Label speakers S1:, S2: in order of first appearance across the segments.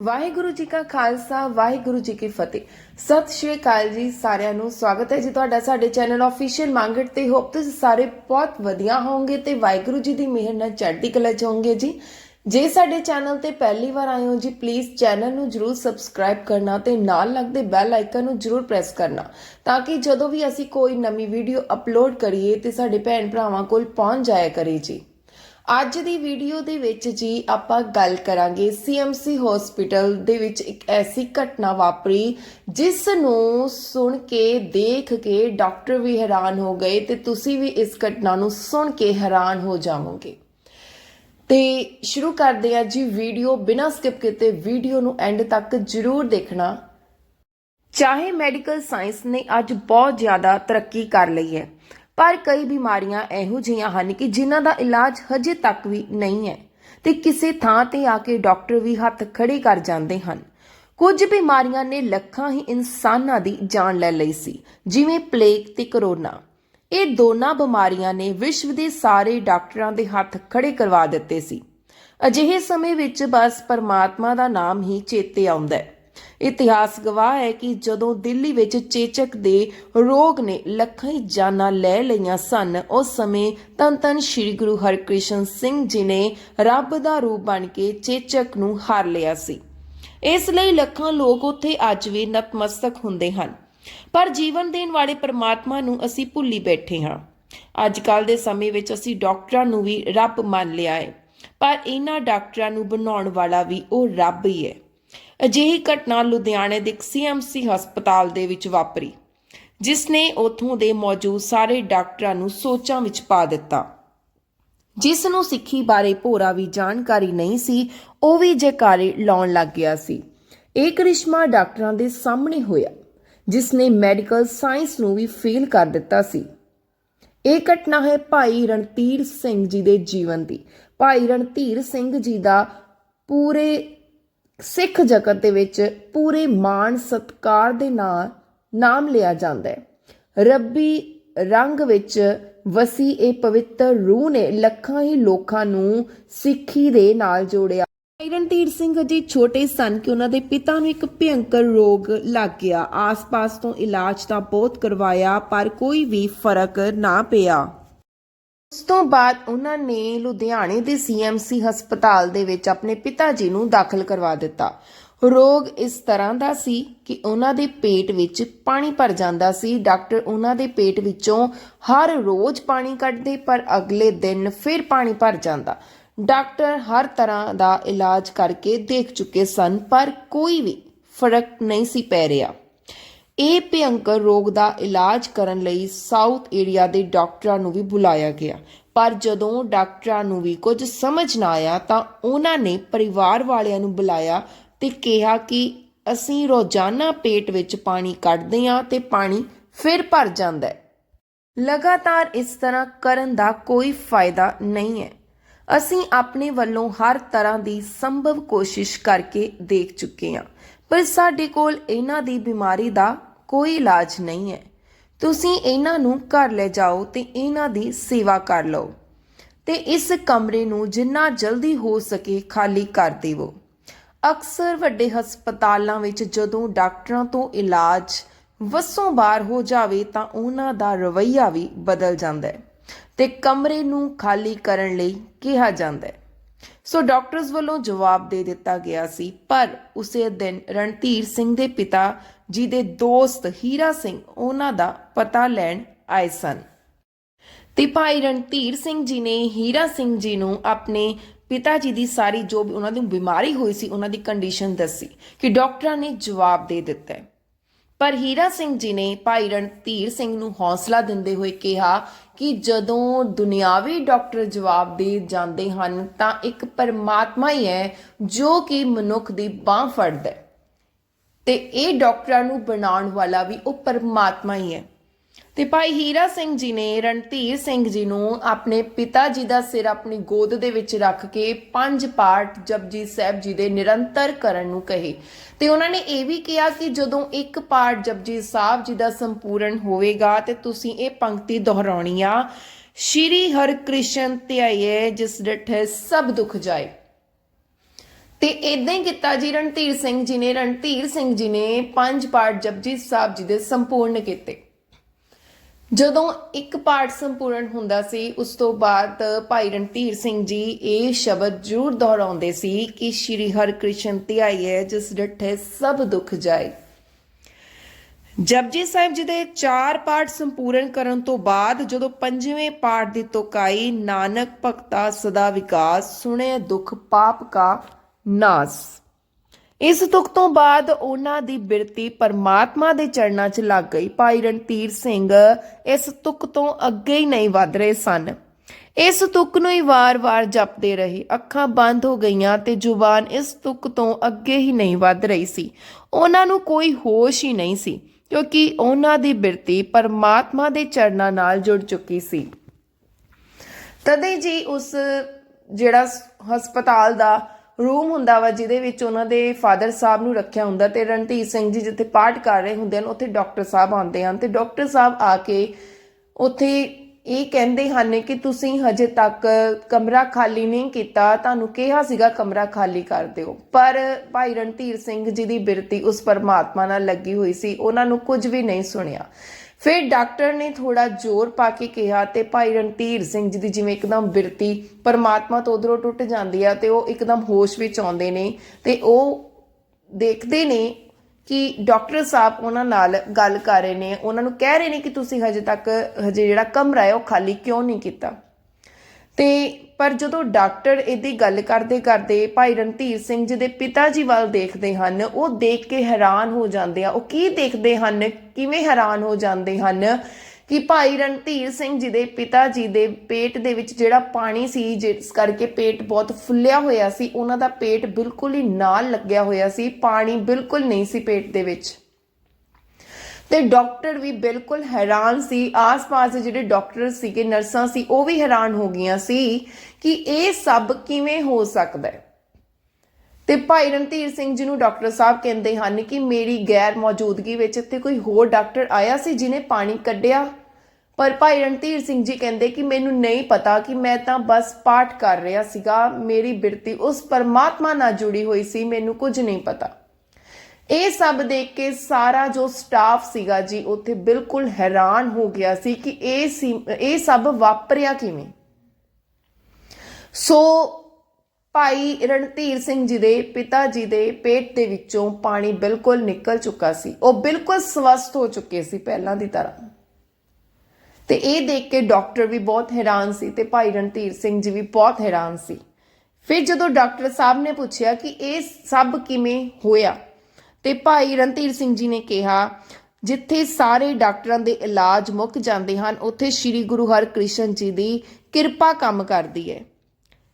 S1: ਵਾਹਿਗੁਰੂ ਜੀ ਕਾ ਖਾਲਸਾ, ਵਾਹਿਗੁਰੂ ਜੀ ਕੀ ਫਤਿਹ। ਸਤਿ ਸ਼੍ਰੀ ਅਕਾਲ ਜੀ ਸਾਰਿਆਂ ਨੂੰ, ਸਵਾਗਤ ਹੈ ਜੀ ਤੁਹਾਡਾ ਸਾਡੇ ਚੈਨਲ ਆਫੀਸ਼ੀਅਲ ਮੰਗਟ ਤੇ। ਹੋਪ ਤੁਸੀਂ ਸਾਰੇ ਬਹੁਤ ਵਧੀਆ ਹੋਵੋਗੇ ਤੇ ਵਾਹਿਗੁਰੂ ਜੀ ਦੀ ਮਿਹਰ ਨਾਲ ਚੜ੍ਹਦੀ ਕਲਾ ਚ ਹੋਵੋਗੇ ਜੀ। ਜੇ ਸਾਡੇ ਚੈਨਲ ਤੇ ਪਹਿਲੀ ਵਾਰ ਆਏ ਹੋ ਜੀ ਪਲੀਜ਼ ਚੈਨਲ ਨੂੰ ਜਰੂਰ ਸਬਸਕ੍ਰਾਈਬ ਕਰਨਾ ਤੇ ਨਾਲ ਲੱਗਦੇ ਬੈਲ ਆਈਕਨ ਨੂੰ ਜਰੂਰ ਪ੍ਰੈਸ ਕਰਨਾ, ਤਾਂ ਕਿ ਜਦੋਂ ਵੀ ਅਸੀਂ ਕੋਈ ਨਵੀਂ ਵੀਡੀਓ ਅਪਲੋਡ ਕਰੀਏ ਤੇ ਸਾਡੇ ਭੈਣ ਭਰਾਵਾਂ ਕੋਲ ਪਹੁੰਚ ਜਾਇਆ ਕਰੇ ਜੀ। ਅੱਜ ਦੀ ਵੀਡੀਓ ਦੇ ਵਿੱਚ ਜੀ ਆਪਾਂ ਗੱਲ ਕਰਾਂਗੇ ਸੀਐਮਸੀ ਹਸਪੀਟਲ ਦੇ ਵਿੱਚ ਇੱਕ ਐਸੀ ਘਟਨਾ ਵਾਪਰੀ, ਜਿਸ ਨੂੰ ਸੁਣ ਕੇ, ਦੇਖ ਕੇ ਡਾਕਟਰ ਵੀ ਹੈਰਾਨ ਹੋ ਗਏ ਤੇ ਤੁਸੀਂ ਵੀ ਇਸ ਘਟਨਾ ਨੂੰ ਸੁਣ ਕੇ ਹੈਰਾਨ ਹੋ ਜਾਵੋਗੇ। ਤੇ ਸ਼ੁਰੂ ਕਰਦੇ ਹਾਂ ਜੀ ਵੀਡੀਓ। ਬਿਨਾਂ ਸਕਿਪ ਕੀਤੇ ਵੀਡੀਓ ਨੂੰ ਐਂਡ ਤੱਕ ਜਰੂਰ ਦੇਖਣਾ। ਚਾਹੇ ਮੈਡੀਕਲ ਸਾਇੰਸ ਨੇ ਅੱਜ ਬਹੁਤ ਜ਼ਿਆਦਾ ਤਰੱਕੀ ਕਰ ਲਈ ਹੈ। ਪਰ ਕਈ ਬਿਮਾਰੀਆਂ ਇਹੋ ਜਿਹੀਆਂ ਹਨ ਕਿ ਜਿਨ੍ਹਾਂ ਦਾ ਇਲਾਜ ਹਜੇ ਤੱਕ ਵੀ ਨਹੀਂ ਹੈ ਤੇ ਕਿਸੇ ਥਾਂ ਤੇ ਆ ਕੇ ਡਾਕਟਰ ਵੀ ਹੱਥ ਖੜੇ ਕਰ ਜਾਂਦੇ ਹਨ। ਕੁਝ ਬਿਮਾਰੀਆਂ ਨੇ ਲੱਖਾਂ ਹੀ ਇਨਸਾਨਾਂ ਦੀ ਜਾਨ ਲੈ ਲਈ ਸੀ, ਜਿਵੇਂ ਪਲੇਗ ਤੇ ਕਰੋਨਾ। ਇਹ ਦੋਨਾਂ ਬਿਮਾਰੀਆਂ ਨੇ ਵਿਸ਼ਵ ਦੇ ਸਾਰੇ ਡਾਕਟਰਾਂ ਦੇ ਹੱਥ ਖੜੇ ਕਰਵਾ ਦਿੱਤੇ ਸੀ। ਅਜਿਹੇ ਸਮੇਂ ਵਿੱਚ ਬਸ ਪਰਮਾਤਮਾ ਦਾ ਨਾਮ ਹੀ ਚੇਤੇ ਆਉਂਦਾ ਹੈ। ਇਤਿਹਾਸ ਗਵਾਹ ਹੈ ਕਿ ਜਦੋਂ ਦਿੱਲੀ ਵਿੱਚ ਚੇਚਕ ਦੇ ਰੋਗ ਨੇ ਲੱਖਾਂ ਹੀ ਜਾਨਾਂ ਲੈ ਲਈਆਂ ਸਨ, ਉਸ ਸਮੇਂ ਤਨ ਤਨ ਸ੍ਰੀ ਗੁਰੂ ਹਰਕ੍ਰਿਸ਼ਨ ਸਿੰਘ ਜੀ ਨੇ ਰੱਬ ਦਾ ਰੂਪ ਬਣ ਕੇ ਚੇਚਕ ਨੂੰ ਹਾਰ ਲਿਆ ਸੀ। ਇਸ ਲਈ ਲੱਖਾਂ ਲੋਕ ਉੱਥੇ ਅੱਜ ਵੀ ਨਤਮਸਤਕ ਹੁੰਦੇ ਹਨ। ਪਰ ਜੀਵਨ ਦੇਣ ਵਾਲੇ ਪਰਮਾਤਮਾ ਨੂੰ ਅਸੀਂ ਭੁੱਲੀ ਬੈਠੇ ਹਾਂ। ਅੱਜ ਕੱਲ ਦੇ ਸਮੇਂ ਵਿੱਚ ਅਸੀਂ ਡਾਕਟਰਾਂ ਨੂੰ ਵੀ ਰੱਬ ਮੰਨ ਲਿਆ ਹੈ। ਪਰ ਇਹਨਾਂ ਡਾਕਟਰਾਂ ਨੂੰ ਬਣਾਉਣ ਵਾਲਾ ਵੀ ਉਹ ਰੱਬ ਹੀ ਹੈ। ਅਜਿਹੀ ਘਟਨਾ ਲੁਧਿਆਣੇ ਦੇ ਸੀਐਮਸੀ ਹਸਪਤਾਲ ਦੇ ਵਿੱਚ ਵਾਪਰੀ ਜਿਸ ਨੇ ਉਥੋਂ ਦੇ ਮੌਜੂਦ ਸਾਰੇ ਡਾਕਟਰਾਂ ਨੂੰ ਸੋਚਾਂ ਵਿੱਚ ਪਾ ਦਿੱਤਾ। ਜਿਸ ਨੂੰ ਸਿੱਖੀ ਬਾਰੇ ਭੋਰਾ ਵੀ ਜਾਣਕਾਰੀ ਨਹੀਂ ਸੀ, ਉਹ ਵੀ ਜੈਕਾਰੇ ਲਾਉਣ ਲੱਗ ਗਿਆ ਸੀ। ਇਹ ਕਰਿਸ਼ਮਾ ਡਾਕਟਰਾਂ ਦੇ ਸਾਹਮਣੇ ਹੋਇਆ ਜਿਸ ਨੇ ਮੈਡੀਕਲ ਸਾਇੰਸ ਨੂੰ ਵੀ ਫੇਲ ਕਰ ਦਿੱਤਾ ਸੀ। ਇਹ ਘਟਨਾ ਹੈ ਭਾਈ ਰਣਧੀਰ ਸਿੰਘ ਜੀ ਦੇ ਜੀਵਨ ਦੀ। ਭਾਈ ਰਣਧੀਰ ਸਿੰਘ ਜੀ ਦਾ ਪੂਰੇ ਸਿੱਖ ਜਗਤ ਦੇ ਵਿੱਚ ਪੂਰੇ ਮਾਣ ਸਤਕਾਰ ਦੇ ਨਾਲ ਨਾਮ ਲਿਆ ਜਾਂਦਾ ਹੈ। ਰੱਬੀ ਰੰਗ ਵਿੱਚ ਵਸੀ ਇਹ ਪਵਿੱਤਰ ਰੂਹ ਨੇ ਲੱਖਾਂ ਹੀ ਲੋਕਾਂ ਨੂੰ ਸਿੱਖੀ ਦੇ ਨਾਲ ਜੋੜਿਆ। ਰਣਧੀਰ ਸਿੰਘ ਜੀ ਛੋਟੇ ਸਨ ਕਿ ਉਹਨਾਂ ਦੇ ਪਿਤਾ ਨੂੰ ਇੱਕ ਭਿਅੰਕਰ ਰੋਗ ਲੱਗ ਗਿਆ। ਆਸ-ਪਾਸ ਤੋਂ ਇਲਾਜ ਤਾਂ ਬਹੁਤ ਕਰਵਾਇਆ, ਪਰ ਕੋਈ ਵੀ ਫ਼ਰਕ ਨਾ ਪਿਆ। ਉਸ ਤੋਂ ਬਾਅਦ ਉਹਨਾਂ ਨੇ ਲੁਧਿਆਣੇ ਦੇ ਸੀਐਮਸੀ ਹਸਪਤਾਲ ਦੇ ਵਿੱਚ ਆਪਣੇ ਪਿਤਾ ਜੀ ਨੂੰ ਦਾਖਲ ਕਰਵਾ ਦਿੱਤਾ। ਰੋਗ ਇਸ ਤਰ੍ਹਾਂ ਦਾ ਸੀ ਕਿ ਉਹਨਾਂ ਦੇ ਪੇਟ ਵਿੱਚ ਪਾਣੀ ਭਰ ਜਾਂਦਾ ਸੀ। ਡਾਕਟਰ ਉਹਨਾਂ ਦੇ ਪੇਟ ਵਿੱਚੋਂ ਹਰ ਰੋਜ਼ ਪਾਣੀ ਕੱਢਦੇ, ਪਰ ਅਗਲੇ ਦਿਨ ਫਿਰ ਪਾਣੀ ਭਰ ਜਾਂਦਾ। ਡਾਕਟਰ ਹਰ ਤਰ੍ਹਾਂ ਦਾ ਇਲਾਜ ਕਰਕੇ ਦੇਖ ਚੁੱਕੇ ਸਨ, ਪਰ ਕੋਈ ਵੀ ਫ਼ਰਕ ਨਹੀਂ ਸੀ ਪੈ ਰਿਹਾ। ਇਹ ਭਿਅੰਕਰ ਰੋਗ ਦਾ ਇਲਾਜ ਕਰਨ ਲਈ ਸਾਊਥ ਏਰੀਆ ਦੇ ਡਾਕਟਰਾਂ ਨੂੰ ਵੀ ਬੁਲਾਇਆ ਗਿਆ। ਪਰ ਜਦੋਂ ਡਾਕਟਰਾਂ ਨੂੰ ਵੀ ਕੁਝ ਸਮਝ ਨਾ ਆਇਆ ਤਾਂ ਉਹਨਾਂ ਨੇ ਪਰਿਵਾਰ ਵਾਲਿਆਂ ਨੂੰ ਬੁਲਾਇਆ ਤੇ ਕਿਹਾ ਕਿ ਅਸੀਂ ਰੋਜ਼ਾਨਾ ਪੇਟ ਵਿੱਚ ਪਾਣੀ ਕੱਢਦੇ ਹਾਂ ਤੇ ਪਾਣੀ ਫਿਰ ਭਰ ਜਾਂਦਾ ਹੈ। ਲਗਾਤਾਰ ਇਸ ਤਰ੍ਹਾਂ ਕਰਨ ਦਾ ਕੋਈ ਫਾਇਦਾ ਨਹੀਂ ਹੈ। ਅਸੀਂ ਆਪਣੇ ਵੱਲੋਂ ਹਰ ਤਰ੍ਹਾਂ ਦੀ ਸੰਭਵ ਕੋਸ਼ਿਸ਼ ਕਰਕੇ ਦੇਖ ਚੁੱਕੇ ਹਾਂ। ਪਰ ਸਾਡੇ ਕੋਲ ਇਹਨਾਂ ਦੀ ਬਿਮਾਰੀ ਦਾ ਕੋਈ ਇਲਾਜ ਨਹੀਂ ਹੈ। ਤੁਸੀਂ ਇਹਨਾਂ ਨੂੰ ਘਰ ਲੈ ਜਾਓ ਤੇ ਇਹਨਾਂ ਦੀ ਸੇਵਾ ਕਰ ਲਓ ਤੇ ਇਸ ਕਮਰੇ ਨੂੰ ਜਿੰਨਾ ਜਲਦੀ ਹੋ ਸਕੇ ਖਾਲੀ ਕਰ ਦੇਵੋ। ਅਕਸਰ ਵੱਡੇ ਹਸਪਤਾਲਾਂ ਵਿੱਚ ਜਦੋਂ ਡਾਕਟਰਾਂ ਤੋਂ ਇਲਾਜ ਵਸੋਂ ਬਾਹਰ ਹੋ ਜਾਵੇ ਤਾਂ ਉਹਨਾਂ ਦਾ ਰਵੱਈਆ ਵੀ ਬਦਲ ਜਾਂਦਾ ਹੈ ਤੇ ਕਮਰੇ ਨੂੰ ਖਾਲੀ ਕਰਨ ਲਈ ਕਿਹਾ ਜਾਂਦਾ ਹੈ। ਸੋ ਡਾਕਟਰਸ ਵੱਲੋਂ ਜਵਾਬ ਦੇ ਦਿੱਤਾ ਗਿਆ ਸੀ, ਪਰ ਉਸੇ ਦਿਨ ਰਣਧੀਰ ਸਿੰਘ ਦੇ ਪਿਤਾ ਜੀ ਦੇ ਦੋਸਤ ਹੀਰਾ ਸਿੰਘ ਉਹਨਾਂ ਦਾ ਪਤਾ ਲੈਣ ਆਏ ਸਨ। ਤੇ ਭਾਈ ਰਣਧੀਰ ਸਿੰਘ ਜੀ ਨੇ ਹੀਰਾ ਸਿੰਘ ਜੀ ਨੂੰ ਆਪਣੇ ਪਿਤਾ ਜੀ ਦੀ ਸਾਰੀ ਜੋ ਵੀ ਉਹਨਾਂ ਦੀ ਬਿਮਾਰੀ ਹੋਈ ਸੀ, ਉਹਨਾਂ ਦੀ ਕੰਡੀਸ਼ਨ ਦੱਸੀ ਕਿ ਡਾਕਟਰਾਂ ਨੇ ਜਵਾਬ ਦੇ ਦਿੱਤਾ ਪਰ ਹੀਰਾ ਸਿੰਘ ਜੀ ਨੇ ਭਾਈ ਰਣਧੀਰ ਸਿੰਘ ਨੂੰ ਹੌਸਲਾ ਦਿੰਦੇ ਹੋਏ ਕਿਹਾ ਕਿ ਜਦੋਂ ਦੁਨਿਆਵੀ ਡਾਕਟਰ ਜਵਾਬ ਦੇ ਜਾਂਦੇ ਹਨ ਤਾਂ ਇੱਕ ਪਰਮਾਤਮਾ ਹੀ ਹੈ ਜੋ ਕਿ ਮਨੁੱਖ ਦੀ ਬਾਹ ਫੜਦਾ ਹੈ। ਤੇ ਇਹ ਡਾਕਟਰਾਂ ਨੂੰ ਬਣਾਉਣ ਵਾਲਾ ਵੀ ਉਹ ਪਰਮਾਤਮਾ ਹੀ ਹੈ। ਤੇ ਭਾਈ ਹੀਰਾ ਸਿੰਘ ਜੀ ਨੇ, ਰਣਧੀਰ ਸਿੰਘ ਜੀ ਨੂੰ ਆਪਣੇ ਪਿਤਾ ਜੀ ਦਾ ਸਿਰ ਆਪਣੀ ਗੋਦ ਦੇ ਵਿੱਚ ਰੱਖ ਕੇ ਪੰਜ ਪਾਠ ਜਪਜੀ ਸਾਹਿਬ ਜੀ ਦੇ ਨਿਰੰਤਰ ਕਰਨ ਨੂੰ ਕਹੇ। ਤੇ ਉਹਨਾਂ ਨੇ ਇਹ ਵੀ ਕਿਹਾ ਕਿ ਜਦੋਂ ਇੱਕ ਪਾਠ ਜਪਜੀ ਸਾਹਿਬ ਜੀ ਦਾ ਸੰਪੂਰਨ ਹੋਵੇਗਾ ਤੇ ਤੁਸੀਂ ਇਹ ਪੰਕਤੀ ਦੁਹਰਾਉਣੀ ਆ, ਸ਼੍ਰੀ ਹਰਿ ਕ੍ਰਿਸ਼ਨ ਧਿਆਏ ਜਿਸ ਡਠੇ ਸਭ ਦੁੱਖ ਜਾਏ। ਤੇ ਇਦਾਂ ਹੀ ਕੀਤਾ ਜੀ ਰਣਧੀਰ ਸਿੰਘ ਜੀ ਨੇ, ਰਣਧੀਰ ਸਿੰਘ ਜੀ ਨੇ ਪੰਜ ਪਾਠ ਜਪਜੀ ਸਾਹਿਬ ਜੀ ਦੇ ਸੰਪੂਰਨ ਕੀਤੇ। ਜਦੋਂ ਇੱਕ ਪਾਠ ਸੰਪੂਰਨ ਹੁੰਦਾ ਸੀ, ਉਸ ਤੋਂ ਬਾਅਦ ਭਾਈ ਰਣਧੀਰ ਸਿੰਘ ਜੀ ਇਹ ਸ਼ਬਦ ਜ਼ਰੂਰ ਦੁਹਰਾਉਂਦੇ ਸੀ ਕਿ ਸ਼੍ਰੀ ਹਰਿਕ੍ਰਿਸ਼ਨ ਧਿਆਈਐ ਜਿਸ ਡਿਠੇ ਸਭ ਦੁੱਖ ਜਾਏ। ਜਪਜੀ ਸਾਹਿਬ ਜੀ ਦੇ ਚਾਰ ਪਾਠ ਸੰਪੂਰਨ ਕਰਨ ਤੋਂ ਬਾਅਦ ਜਦੋਂ ਪੰਜਵੇਂ ਪਾਠ ਦੀ ਤੋਕਾਈ ਨਾਨਕ ਭਗਤਾ ਸਦਾ ਵਿਕਾਸ ਸੁਣੇ ਦੁੱਖ ਪਾਪ ਕਾ ਨਾਸ ਇਸ ਤੁਕ ਤੋਂ ਬਾਅਦ ਉਹਨਾਂ ਦੀ ਬਿਰਤੀ ਪਰਮਾਤਮਾ ਦੇ ਚਰਨਾਂ 'ਚ ਲੱਗ ਗਈ। ਭਾਈ ਰਣਧੀਰ ਸਿੰਘ ਇਸ ਤੁਕ ਤੋਂ ਅੱਗੇ ਹੀ ਨਹੀਂ ਵਧ ਰਹੇ ਸਨ। ਇਸ ਤੁਕ ਨੂੰ ਹੀ ਵਾਰ-ਵਾਰ ਜਪਦੇ ਰਹੇ। ਅੱਖਾਂ ਬੰਦ ਹੋ ਗਈਆਂ ਤੇ ਜ਼ੁਬਾਨ ਇਸ ਤੁਕ ਤੋਂ ਅੱਗੇ ਹੀ ਨਹੀਂ ਵਧ ਰਹੀ ਸੀ। ਉਹਨਾਂ ਨੂੰ ਕੋਈ ਹੋਸ਼ ਹੀ ਨਹੀਂ ਸੀ, ਕਿਉਂਕਿ ਉਹਨਾਂ ਦੀ ਬਿਰਤੀ ਪਰਮਾਤਮਾ ਦੇ ਚਰਨਾਂ ਨਾਲ ਜੁੜ ਚੁੱਕੀ ਸੀ। ਤਦੇ ਜੀ ਉਸ ਜਿਹੜਾ ਹਸਪਤਾਲ ਦਾ ਰੂਮ ਹੁੰਦਾ ਵਾ ਜਿਹਦੇ ਵਿੱਚ ਉਹਨਾਂ ਦੇ ਫਾਦਰ ਸਾਹਿਬ ਨੂੰ ਰੱਖਿਆ ਹੁੰਦਾ ਤੇ ਰਣਧੀਰ ਸਿੰਘ ਜੀ ਜਿੱਥੇ ਪਾਠ ਕਰ ਰਹੇ ਹੁੰਦੇ ਹਨ, ਉੱਥੇ ਡਾਕਟਰ ਸਾਹਿਬ ਆਉਂਦੇ ਹਨ ਤੇ ਡਾਕਟਰ ਸਾਹਿਬ ਆ ਕੇ ਉੱਥੇ ਇਹ ਕਹਿੰਦੇ ਹਨ ਕਿ ਤੁਸੀਂ ਹਜੇ ਤੱਕ ਕਮਰਾ ਖਾਲੀ ਨਹੀਂ ਕੀਤਾ, ਤੁਹਾਨੂੰ ਕਿਹਾ ਸੀਗਾ ਕਮਰਾ ਖਾਲੀ ਕਰ ਦਿਓ। ਪਰ ਭਾਈ ਰਣਧੀਰ ਸਿੰਘ ਜੀ ਦੀ ਬਿਰਤੀ ਉਸ ਪਰਮਾਤਮਾ ਨਾਲ ਲੱਗੀ ਹੋਈ ਸੀ, ਉਹਨਾਂ ਨੂੰ ਕੁਝ ਵੀ ਨਹੀਂ ਸੁਣਿਆ। ਫਿਰ ਡਾਕਟਰ ਨੇ ਥੋੜਾ ਜ਼ੋਰ ਪਾ ਕੇ ਕਿਹਾ ਤੇ ਭਾਈ ਰਣਧੀਰ ਸਿੰਘ ਜੀ ਦੀ ਜਿਵੇਂ ਇੱਕਦਮ ਬਿਰਤੀ ਪਰਮਾਤਮਾ ਤੋਂ ਉਧਰੋਂ ਟੁੱਟ ਜਾਂਦੀ ਆ ਤੇ ਉਹ ਇੱਕਦਮ ਹੋਸ਼ ਵਿੱਚ ਆਉਂਦੇ ਨੇ ਤੇ ਉਹ ਦੇਖਦੇ ਨੇ ਕਿ ਡਾਕਟਰ ਸਾਹਿਬ ਉਹਨਾਂ ਨਾਲ ਗੱਲ ਕਰ ਰਹੇ ਨੇ। ਉਹਨਾਂ ਨੂੰ ਕਹਿ ਰਹੇ ਨੇ ਕਿ ਤੁਸੀਂ ਹਜੇ ਤੱਕ ਹਜੇ ਜਿਹੜਾ ਕਮਰਾ ਹੈ ਉਹ ਖਾਲੀ ਕਿਉਂ ਨਹੀਂ ਕੀਤਾ? ਤੇ ਪਰ ਜਦੋਂ ਡਾਕਟਰ ਇਹਦੀ ਗੱਲ ਕਰਦੇ ਕਰਦੇ ਭਾਈ ਰਣਧੀਰ ਸਿੰਘ ਜੀ ਦੇ ਪਿਤਾ ਜੀ ਵੱਲ ਦੇਖਦੇ ਹਨ, ਉਹ ਦੇਖ ਕੇ ਹੈਰਾਨ ਹੋ ਜਾਂਦੇ ਆ। ਉਹ ਕੀ ਦੇਖਦੇ ਹਨ? ਕਿਵੇਂ ਹੈਰਾਨ ਹੋ ਜਾਂਦੇ ਹਨ ਕਿ ਭਾਈ ਰਣਧੀਰ ਸਿੰਘ ਜੀ ਦੇ ਪਿਤਾ ਜੀ ਦੇ ਪੇਟ ਦੇ ਵਿੱਚ ਜਿਹੜਾ ਪਾਣੀ ਸੀ, ਜਿਸ ਕਰਕੇ ਪੇਟ ਬਹੁਤ ਫੁੱਲਿਆ ਹੋਇਆ ਸੀ, ਉਹਨਾਂ ਦਾ ਪੇਟ ਬਿਲਕੁਲ ਹੀ ਨਾਲ ਲੱਗਿਆ ਹੋਇਆ ਸੀ, ਪਾਣੀ ਬਿਲਕੁਲ ਨਹੀਂ ਸੀ ਪੇਟ ਦੇ ਵਿੱਚ। ਤੇ ਡਾਕਟਰ ਵੀ ਬਿਲਕੁਲ ਹੈਰਾਨ ਸੀ। ਆਸ-ਪਾਸ ਦੇ ਜਿਹੜੇ ਡਾਕਟਰ ਸੀਗੇ, ਨਰਸਾਂ ਸੀ, ਉਹ ਵੀ ਹੈਰਾਨ ਹੋ ਗਈਆਂ ਸੀ ਕਿ ਇਹ ਸਭ ਕਿਵੇਂ ਹੋ ਸਕਦਾ ਹੈ। ਤੇ ਭਾਈ ਰਣਧੀਰ ਸਿੰਘ ਜੀ ਨੂੰ ਡਾਕਟਰ ਸਾਹਿਬ ਕਹਿੰਦੇ ਹਨ ਕਿ ਮੇਰੀ ਗੈਰ ਮੌਜੂਦਗੀ ਵਿੱਚ ਇੱਥੇ ਕੋਈ ਹੋਰ ਡਾਕਟਰ ਆਇਆ ਸੀ ਜਿਨੇ ਪਾਣੀ ਕੱਢਿਆ? ਪਰ ਭਾਈ ਰਣਧੀਰ ਸਿੰਘ ਜੀ ਕਹਿੰਦੇ ਕਿ ਮੈਨੂੰ ਨਹੀਂ ਪਤਾ ਕਿ ਮੈਂ ਤਾਂ ਬਸ ਪਾਠ ਕਰ ਰਿਹਾ ਸੀਗਾ। ਮੇਰੀ ਬਿਰਤੀ ਉਸ ਪਰਮਾਤਮਾ ਨਾਲ ਜੁੜੀ ਹੋਈ ਸੀ, ਮੈਨੂੰ ਕੁਝ ਨਹੀਂ ਪਤਾ। ਇਹ ਸਭ ਦੇਖ ਕੇ ਸਾਰਾ ਜੋ ਸਟਾਫ ਸੀਗਾ ਜੀ, ਉੱਥੇ ਬਿਲਕੁਲ ਹੈਰਾਨ ਹੋ ਗਿਆ ਸੀ ਕਿ ਇਹ ਸੀ- ਇਹ ਸਭ ਵਾਪਰਿਆ ਕਿਵੇਂ? ਸੋ ਭਾਈ ਰਣਧੀਰ ਸਿੰਘ ਜੀ ਦੇ ਪਿਤਾ ਜੀ ਦੇ ਪੇਟ ਦੇ ਵਿੱਚੋਂ ਪਾਣੀ ਬਿਲਕੁਲ ਨਿਕਲ ਚੁੱਕਾ ਸੀ। ਉਹ ਬਿਲਕੁਲ ਸਵਸਥ ਹੋ ਚੁੱਕੇ ਸੀ ਪਹਿਲਾਂ ਦੀ ਤਰ੍ਹਾਂ। ਤੇ ਇਹ ਦੇਖ ਕੇ ਡਾਕਟਰ ਵੀ ਬਹੁਤ ਹੈਰਾਨ ਸੀ ਤੇ ਭਾਈ ਰਣਧੀਰ ਸਿੰਘ ਜੀ ਵੀ ਬਹੁਤ ਹੈਰਾਨ ਸੀ। ਫਿਰ ਜਦੋਂ ਡਾਕਟਰ ਸਾਹਿਬ ਨੇ ਪੁੱਛਿਆ ਕਿ ਇਹ ਸਭ ਕਿਵੇਂ ਹੋਇਆ ਤੇ ਭਾਈ ਰਣਧੀਰ ਸਿੰਘ ਜੀ ਨੇ ਕਿਹਾ, ਜਿੱਥੇ ਸਾਰੇ ਡਾਕਟਰਾਂ ਦੇ ਇਲਾਜ ਮੁੱਕ ਜਾਂਦੇ ਹਨ, ਉੱਥੇ ਸ੍ਰੀ ਗੁਰੂ ਹਰਕ੍ਰਿਸ਼ਨ ਜੀ ਦੀ ਕਿਰਪਾ ਕੰਮ ਕਰਦੀ ਹੈ।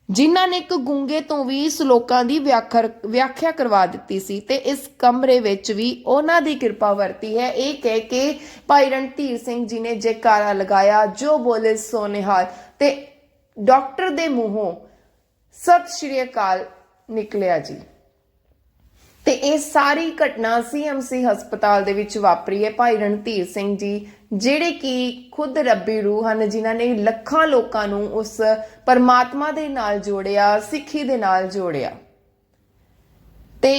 S1: ਜਿਨ੍ਹਾਂ ਨੇ ਇੱਕ ਗੁੰਗੇ ਤੋਂ ਵੀ ਸ਼ਲੋਕਾਂ ਦੀ ਵਿਆਖਰ, ਵਿਆਖਿਆ ਕਰਵਾ ਦਿੱਤੀ ਸੀ ਤੇ ਇਸ ਕਮਰੇ ਵਿੱਚ ਵੀ ਉਹਨਾਂ ਦੀ ਕਿਰਪਾ ਵਰਤੀ ਹੈ। ਇਹ ਕਹਿ ਕੇ ਭਾਈ ਰਣਧੀਰ ਸਿੰਘ ਜੀ ਨੇ ਜੈਕਾਰਾ ਲਗਾਇਆ, ਜੋ ਬੋਲੇ ਸੋ ਨਿਹਾਲ ਤੇ ਡਾਕਟਰ ਦੇ ਮੂੰਹੋਂ ਸਤਿ ਸ਼੍ਰੀ ਅਕਾਲ ਨਿਕਲਿਆ ਜੀ। ਤੇ ਇਹ ਸਾਰੀ ਘਟਨਾ ਸੀਐਮਸੀ ਹਸਪਤਾਲ ਦੇ ਵਿੱਚ ਵਾਪਰੀ ਹੈ ਭਾਈ ਰਣਧੀਰ ਸਿੰਘ ਜੀ, ਜਿਹੜੇ ਕਿ ਖੁਦ ਰੱਬੀ ਰੂਹ ਹਨ, ਜਿਨ੍ਹਾਂ ਨੇ ਲੱਖਾਂ ਲੋਕਾਂ ਨੂੰ ਉਸ ਪਰਮਾਤਮਾ ਦੇ ਨਾਲ ਜੋੜਿਆ, ਸਿੱਖੀ ਦੇ ਨਾਲ ਜੋੜਿਆ। ਤੇ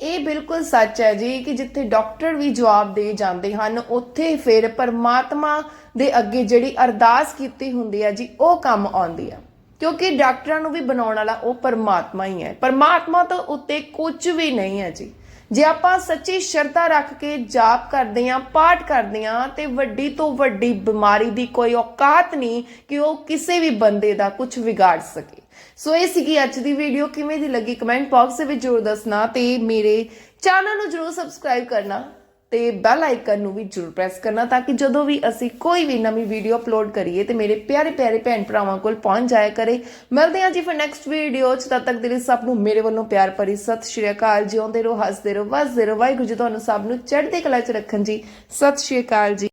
S1: ਇਹ ਬਿਲਕੁਲ ਸੱਚ ਹੈ ਜੀ ਕਿ ਜਿੱਥੇ ਡਾਕਟਰ ਵੀ ਜਵਾਬ ਦੇ ਜਾਂਦੇ ਹਨ, ਉੱਥੇ ਫਿਰ ਪਰਮਾਤਮਾ ਦੇ ਅੱਗੇ ਜਿਹੜੀ ਅਰਦਾਸ ਕੀਤੀ ਹੁੰਦੀ ਹੈ ਜੀ, ਉਹ ਕੰਮ ਆਉਂਦੀ ਹੈ। ਕਿਉਂਕਿ ਡਾਕਟਰਾਂ ਨੂੰ ਵੀ ਬਣਾਉਣ ਵਾਲਾ ਉਹ ਪਰਮਾਤਮਾ ਹੀ ਹੈ। ਪਰਮਾਤਮਾ ਤੋਂ ਉੱਤੇ ਕੁਝ ਵੀ ਨਹੀਂ ਹੈ ਜੀ। ਜੇ ਆਪਾਂ ਸੱਚੀ ਸ਼ਰਧਾ ਰੱਖ ਕੇ ਜਾਪ ਕਰਦੇ ਆਂ ਪਾਠ ਕਰਦੇ ਆਂ ਤੇ ਵੱਡੀ ਤੋਂ ਵੱਡੀ ਬਿਮਾਰੀ ਦੀ ਕੋਈ ਔਕਾਤ ਨਹੀਂ ਕਿ ਉਹ ਕਿਸੇ ਵੀ ਬੰਦੇ ਦਾ ਕੁਝ ਵਿਗਾੜ ਸਕੇ। ਸੋ ਇਹ ਸੀਗੀ ਅੱਜ ਦੀ ਵੀਡੀਓ। ਕਿਵੇਂ ਦੀ ਲੱਗੀ ਕਮੈਂਟ ਬਾਕਸ ਦੇ ਵਿੱਚ ਜਰੂਰ ਦੱਸਣਾ ਤੇ ਮੇਰੇ ਚੈਨਲ ਨੂੰ ਜਰੂਰ ਸਬਸਕ੍ਰਾਈਬ ਕਰਨਾ। ਤੇ ਬੈਲ ਆਈਕਨ ਨੂੰ ਵੀ ਜਰੂਰ ਪ੍ਰੈਸ ਕਰਨਾ ਤਾਂ ਕਿ ਜਦੋਂ ਵੀ ਅਸੀਂ ਕੋਈ ਵੀ ਨਵੀਂ ਵੀਡੀਓ ਅਪਲੋਡ ਕਰੀਏ ਤੇ ਮੇਰੇ ਪਿਆਰੇ ਪਿਆਰੇ ਭੈਣ ਭਰਾਵਾਂ ਕੋਲ ਪਹੁੰਚ ਜਾਇਆ ਕਰੇ। ਮਿਲਦੇ ਹਾਂ ਜੀ ਫਿਰ ਨੈਕਸਟ ਵੀਡੀਓ ਚ। ਤਦ ਤੱਕ ਦੇ ਲਈ ਸਭ ਨੂੰ ਮੇਰੇ ਵੱਲੋਂ ਪਿਆਰ ਭਰੀ ਸਤਿ ਸ਼੍ਰੀ ਅਕਾਲ ਜਿਉਂਦੇ ਰਹੋ, ਹੱਸਦੇ ਰਹੋ, ਵਸਦੇ ਰਹੋ। ਵਾਹਿਗੁਰੂ ਜੀ ਤੁਹਾਨੂੰ ਸਭ ਨੂੰ ਚੜ੍ਹਦੀ ਕਲਾ ਚ ਰੱਖਣ ਜੀ। ਸਤਿ ਸ਼੍ਰੀ ਅਕਾਲ ਜੀ।